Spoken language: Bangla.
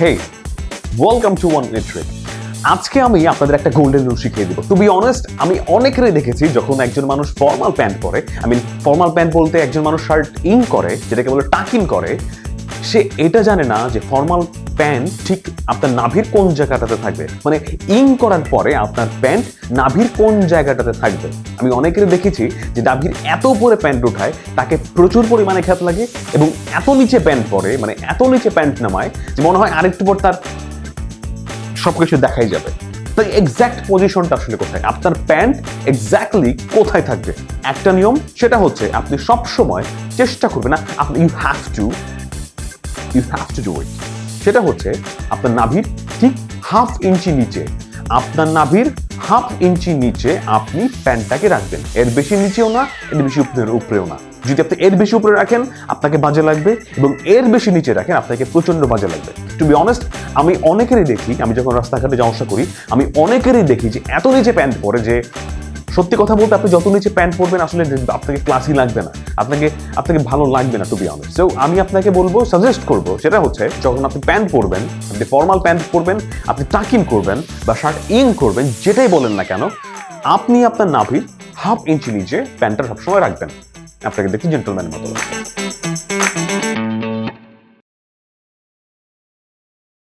Hey welcome to one trick আজকে আমি আপনাদের একটা গোল্ডেন রুল শিখিয়ে দিব। টু বি অনেস্ট আমি অনেকেরই দেখেছি যখন একজন মানুষ ফর্মাল প্যান্ট পরে আই মিন ফর্মাল প্যান্ট বলতে একজন মানুষ শার্ট ইন করে, যেটাকে বলে টাকিন করে সে এটা জানে না যে ফর্মাল প্যান্ট ঠিক আপনার নাভির কোন জায়গাটাতে থাকবে। মানে ইন করার পরে আপনার প্যান্ট নাভির কোন জায়গাটাতে থাকবে। আমি অনেকেরই দেখেছি যে নাভির এত উপরে প্যান্ট উঠায়, তাকে প্রচুর পরিমাণে খ্যাত লাগে এবং এত নিচে প্যান্ট পরে মানে এত নিচে প্যান্ট নামায় যে মনে হয় আরেকটু পর তার সবকিছু দেখাই যাবে। তাই এক্স্যাক্ট পজিশনটা আসলে কোথায়? আপনার প্যান্ট এক্স্যাক্টলি কোথায় থাকবে? একটা নিয়ম, সেটা হচ্ছে আপনি সব সময় চেষ্টা করবেন না, আপনি you have to you have to do it সেটা হচ্ছে, আপনার নাভির ঠিক হাফ ইঞ্চি নিচে, আপনার নাভির হাফ ইঞ্চি নিচে আপনি প্যান্টটাকে রাখবেন। এর বেশি নিচেও না, এর বেশি উপরেও না। যদি আপনি এর বেশি উপরে রাখেন, আপনাকে বাজে লাগবে এবং এর বেশি নিচে রাখেন, আপনাকে প্রচণ্ড বাজে লাগবে। টু বি অনেস্ট আমি অনেকেরই দেখি, আমি যখন রাস্তাঘাটে যাওয়া করি, আমি অনেকেরই দেখি যে এত নিচে প্যান্ট পরে যে সত্যি কথা বলতে আপনি যত নিচে প্যান্ট পরবেন, আসলে আপনাকে ক্লাসই লাগবে না। আপনাকে আপনাকে ভালো লাগবে না টু বি অনেস্ট সো আমি আপনাকে বলব সাজেস্ট করব, সেটা হচ্ছে, যখন আপনি প্যান্ট পরবেন, আপনি ফর্মাল প্যান্ট পরবেন, আপনি টাকিং করবেন বা শার্ট ইন করবেন, যেটাই বলেন না কেন, আপনি আপনার নাভির হাফ ইঞ্চি নিচে প্যান্টটা সবসময় রাখবেন। আপনাকে দেখি জেন্টলম্যানের মতো লাগবে।